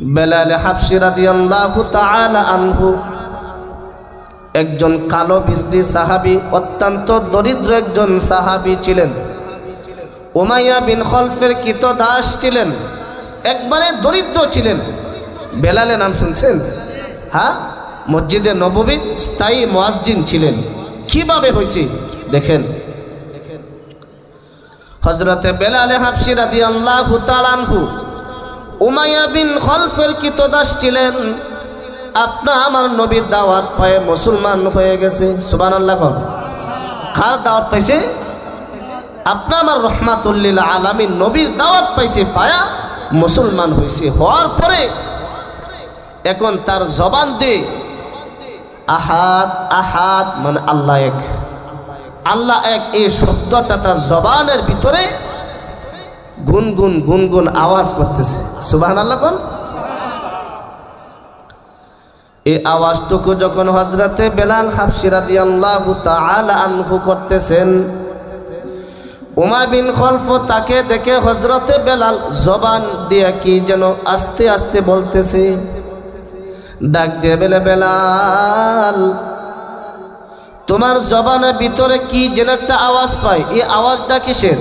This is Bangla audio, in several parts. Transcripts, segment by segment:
বেলাল হাফসি রাদিয়াল্লাহু তাআলা আনহু, একজন কালো বিশ্রী সাহাবি, অত্যন্ত দরিদ্র একজন সাহাবী ছিলেন। উমাইয়া বিন খলফের কিত দাস ছিলেন, একবারে দরিদ্র ছিলেন। বেলালে নাম শুনছেন? হ্যাঁ? মসজিদে নববী স্থায়ী মোয়াজ্জিন ছিলেন। কীভাবে হয়েছে? দেখেন। হজরতে বেলালে হাফসি রাদি আল্লাহ তালানহু উমাইয়া বিন খলফের কিতদাস ছিলেন। আপনা আমার নবীর দাওয়াত পায়ে মুসলমান হয়ে গেছে। সুবান আল্লাহ কার দাওয়াত পাইছে? আপনা আমার রহমাতুল্লিল আলামী নবীর দাওয়াত পাইছে পায়া মুসলমান হয়েছে হওয়ার পরে এখন তার জবান দিয়ে আহাদ আহাদ মানে আল্লাহ এক। আল্লাহ এক এই শব্দটা তার জবানের ভিতরে গুনগুন গুনগুন আওয়াজ করতেছে। সুবাহ আল্লাহ কোন এই আওয়াজটুকু যখন হজরতে বেলাল হাফসিরা হাফসিরাদি আল্লাহ আনহু করতেছেন, উমা বিন খলফ তাকে দেখে হজরতে বেলাল জবান দিয়ে কি যেন আস্তে আস্তে বলতেছে। ডাক দিয়ে বেলে, বেলাল, তোমার জবানের ভিতরে কি যেন একটা আওয়াজ পাই এই আওয়াজটা কিসের?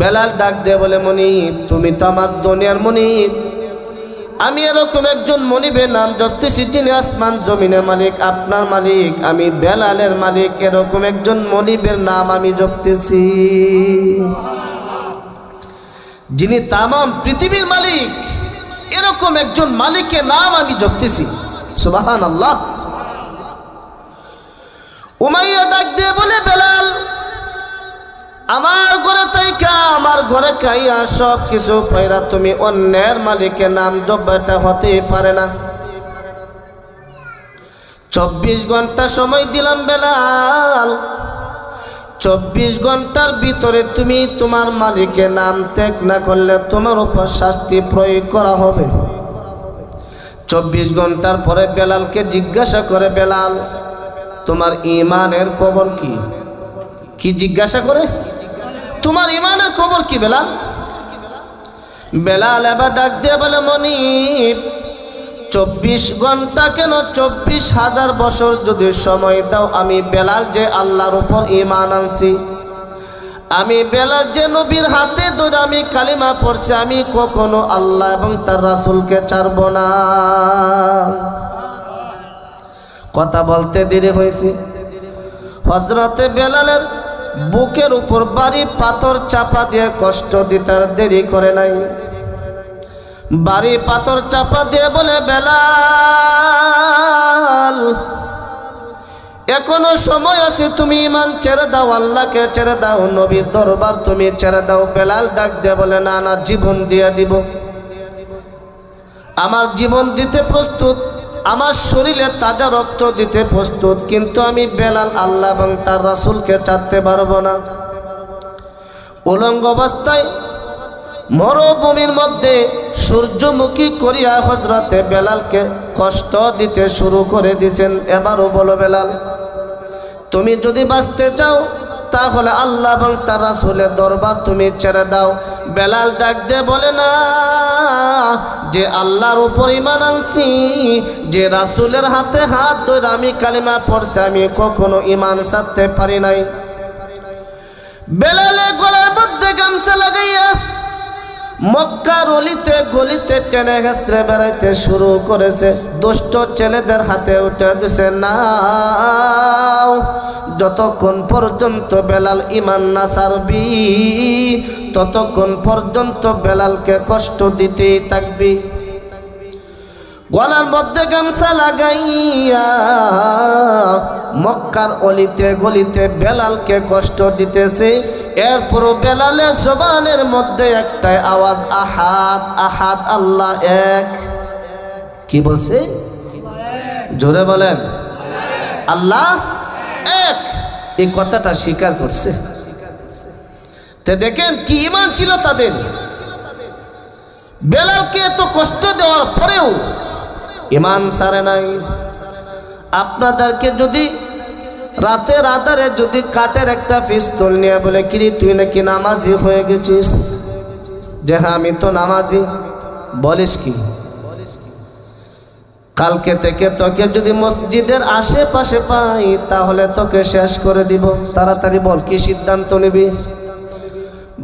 বেলাল ডাক দিয়ে বলে, মনিব, তুমি তো আমার দুনিয়ার মনিব। আমি এরকম একজন মনিবের নাম যত্তেছি যিনি আসমান জমিনের মালিক, আপনার মালিক। আমি বেলালের মালিক, এরকম একজন মনিবের নাম আমি জপতেছি। যিনি তামাম পৃথিবীর মালিক, এরকম একজন মালিকের নাম আমি জপতেছি। সুবাহান আল্লাহ উমাইয়া ডাক দিয়ে বলে, বেলাল, আমার ঘরে ঘরে খাইয়া সব কিছু পাইরা তুমি অন্যের মালিকের নাম জব্বাটা হতে পারে না। চব্বিশ ঘণ্টা সময় দিলাম বেলাল। চব্বিশ ঘণ্টার ভিতরে তুমি তোমার মালিকের নাম ত্যাগ না করলে তোমার উপর শাস্তি প্রয়োগ করা হবে। চব্বিশ ঘণ্টার পরে বেলালকে জিজ্ঞাসা করে, বেলাল, তোমার ইমানের খবর কি? কি জিজ্ঞাসা করে? তোমার ইমানের খবর কি, বেলাল? বেলাল এবার ডাক দিয়ে বলে, মনিব, চব্বিশ ঘণ্টা কেন চব্বিশ হাজার বছর যদি সময় দাও, আমি বেলাল যে আল্লাহর উপর ইমান আনছি, আমি বেলাল যে নবীর হাতে ধরে আমি কালিমা পড়ছি, আমি কখনো আল্লাহ এবং তার রাসুলকে ছাড়ব না। কথা বলতে দেরি হয়েছে। হজরতে বেলালের বুকের উপর বাড়ি পাথর চাপা দিয়ে কষ্ট দিতার দেরি করে নাই। বাড়ি পাথর চাপা দিয়ে বলে, বেলাল, এখনও সময় আছে, তুমি ইমান ছেড়ে দাও, আল্লাহকে ছেড়ে দাও, নবীর দরবার তুমি ছেড়ে দাও। বেলাল ডাক দিয়ে বলে, না না, জীবন দিয়ে দিব। আমার জীবন দিতে প্রস্তুত আমার শরীরে তাজা রক্ত দিতে প্রস্তুত, কিন্তু আমি বেলাল আল্লাহ এবং তার রাসুলকে চাচ্ছে পারব না। উলঙ্গ অবস্থায় মরুভূমির মধ্যে সূর্যমুখী করিয়া হজরতে বেলালকে কষ্ট দিতে শুরু করে দিছেন। এবারও বলো বেলাল, তুমি যদি বাঁচতে চাও, তাহলে আল্লাহ এবং তার রাসুলের দরবার তুমি ছেড়ে দাও। বেলাল ডাক দে বলে, না, যে আল্লাহর উপর ইমান যে রাসুলের হাতে হাত ধরে আমি কালিমা পড়ছি, আমি কখনো ইমান সারতে পারি নাই। বেলালে গলার মধ্যে গামছা লাগাইয়া মক্কার অলিতে গলিতে টেনে হেসড়ে বেড়াইতে শুরু করেছে। দুষ্ট ছেলেদের হাতে উঠে দিছে না যতক্ষণ পর্যন্ত বেলাল ইমান না সারবি ততক্ষণ পর্যন্ত বেলালকে কষ্ট দিতে থাকবি। গলার মধ্যে গামছা লাগাইয়া মক্কার অলিতে গলিতে বেলালকে কষ্ট দিতেছে। এরপর বেলালে জবানের মধ্যে একটাই আওয়াজ আহাত আহাত আল্লাহ এক। কি বলছে? জোরে বলেন। আল্লাহ এক। এই কথাটা স্বীকার করছে। তে দেখেন কি ইমান ছিল তাদের। বেলালকে এত কষ্ট দেওয়ার পরেও ইমান সারে নাই। আপনাদেরকে যদি রাতের আধারে যদি কাঠের একটা পিস্তল নিয়ে বলে কিরি তুই নাকি নামাজি হয়ে গেছিস? যে হ্যাঁ আমি তো নামাজি। বলিস কি? কালকে থেকে তোকে যদি মসজিদের আশেপাশে পাই, তাহলে তোকে শেষ করে দিব। তাড়াতাড়ি বল, কি সিদ্ধান্ত নিবি?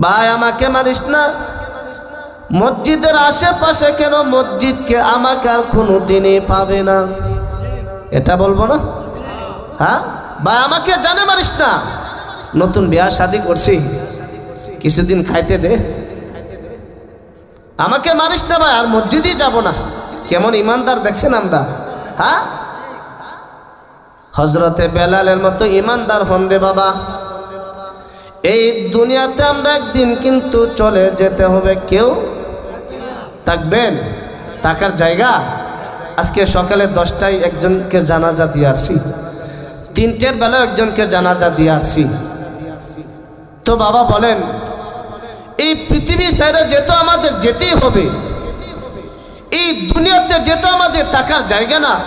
ভাই, আমাকে মারিস না? মসজিদের আশেপাশে কেন? মসজিদকে আমাকে আর কোনো দিনই পাবে না। এটা বলব না? হ্যাঁ? ভাই, আমাকে জানে মারিস না। নতুন বিয়া, শাদি করছি। কিছুদিন খাইতে দে। আমাকে মারিস না ভাই, আর মসজিদই যাব না। কেমন ইমানদার দেখছেন আমরা? হ্যাঁ? হজরতে বেলালের মতো ইমানদার হন রে বাবা। এই দুনিয়াতে আমরা একদিন কিন্তু চলে যেতে হবে কেউ? থাকবেন? থাকার জায়গা? আজকে সকালে দশটায় একজনকে জানাজা দিয়ে আসছি। তিনটের বেলা একজনকে জানাজা দিয়ে আসছি। তো বাবা বলেন, এই পৃথিবী সাইডে যেত আমাদের যেতেই হবে। এই দুনিয়াতে যেটা আমাদের থাকার জায়গা না।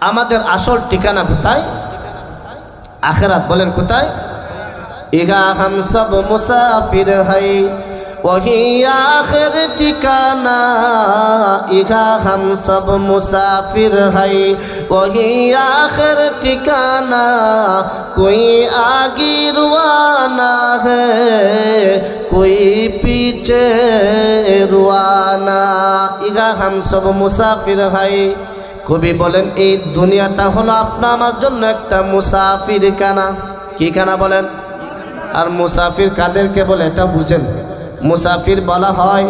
আমাদের আসল ঠিকানা কোথায়? আখেরাত বলেন কোথায়? হাম সব মুসাফির হাই ঠিকানা। হাম সব মুসাফির হাই ঠিকানা। হে পিছে রুয়ানা। হাম সব মুসাফির হাই কবি বলেন, এই দুনিয়াটা হলো আপনা আমার জন্য একটা মুসাফির কানা। কি কানা বলেন? আর মুসাফির কাদেরকে বলে, এটা বুঝেন। মুসাফির বলা হয়,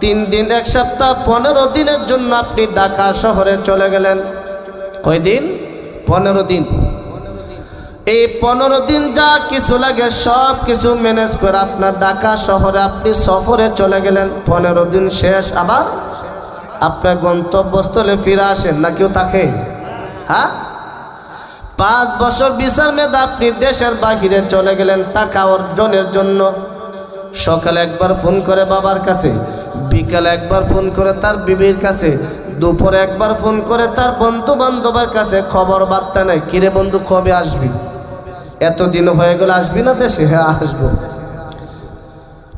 তিন দিন, এক সপ্তাহ, পনেরো দিনের জন্য আপনি ঢাকা শহরে চলে গেলেন। কয়দিন পনেরো দিন। এই পনেরো দিন যা কিছু লাগে, সব কিছু ম্যানেজ করে আপনার ঢাকা শহরে আপনি সফরে চলে গেলেন। পনেরো দিন শেষ, আবার আপনার গন্তব্যস্থলে ফিরে আসেন না কেউ তাকে? হ্যাঁ? পাঁচ বছর বিচার মেয়াদ আপনি দেশের বাহিরে চলে গেলেন টাকা অর্জনের জন্য। সকালে একবার ফোন করে বাবার কাছে, বিকালে একবার ফোন করে তার বিবির কাছে, দুপুরে একবার ফোন করে তার বন্ধু বান্ধবের কাছে খবর বার্তা নেই কিরে বন্ধু, কবে আসবি? এতদিন হয়ে গেলে, আসবি না দেশে? হ্যাঁ আসব।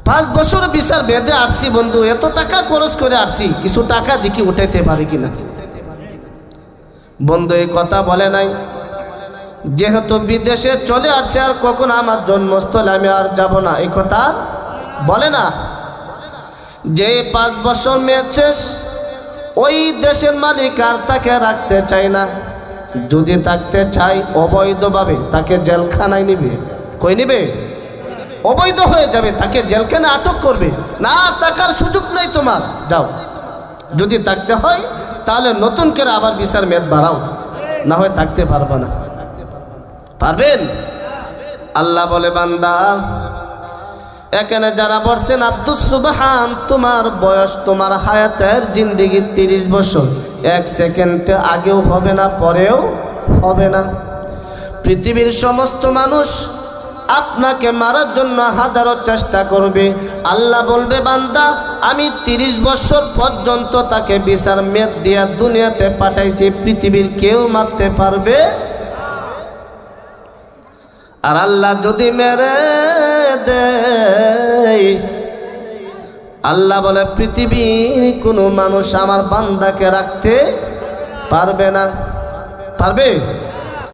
পাঁচ বছর বিচার বেঁধে আসছি বন্ধু, এত টাকা খরচ করে আসছি কিছু টাকা দেখি উঠাইতে পারি কিনা? বন্ধু, এই কথা বলে নাই। যেহেতু বিদেশে চলে আসছে আর কখন আমার জন্মস্থলে আমি আর যাব না, এই কথা বলে না? যে পাঁচ বছর মেয়াদ শেষ ওই দেশের মালিক আর তাকে রাখতে চায় না। যদি থাকতে চাই অবৈধভাবে, তাকে জেলখানায় নিবে। কই নিবে? অবৈধ হয়ে যাবে, তাকে জেলখানে আটক করবে। না, তাকার সুযোগ নেই তোমার। যাও। যদি থাকতে হয়, তাহলে নতুন করে আবার বিচার মেয়াদ বাড়াও। না হয় থাকতে পারবে না। পারবেন? আল্লাহ বলে, বান্দা, এখানে যারা বলছেন আব্দুল সুবহান, তোমার বয়স, তোমার হায়াতের জিন্দিগি তিরিশ বছর। এক সেকেন্ডে আগেও হবে না, পরেও হবে না। পৃথিবীর সমস্ত মানুষ আপনাকে মারার জন্য হাজারো চেষ্টা করবে। আল্লাহ বলবে, বান্দা, আমি তিরিশ বছর পর্যন্ত তাকে বিচার মেদ দিয়া দুনিয়াতে পাঠাইছি, পৃথিবীর কেউ মারতে পারবে? আর আল্লাহ যদি মেরে দেয়, আল্লাহ বলে, পৃথিবীর কোনো মানুষ আমার বান্দাকে রাখতে পারবে না। পারবে?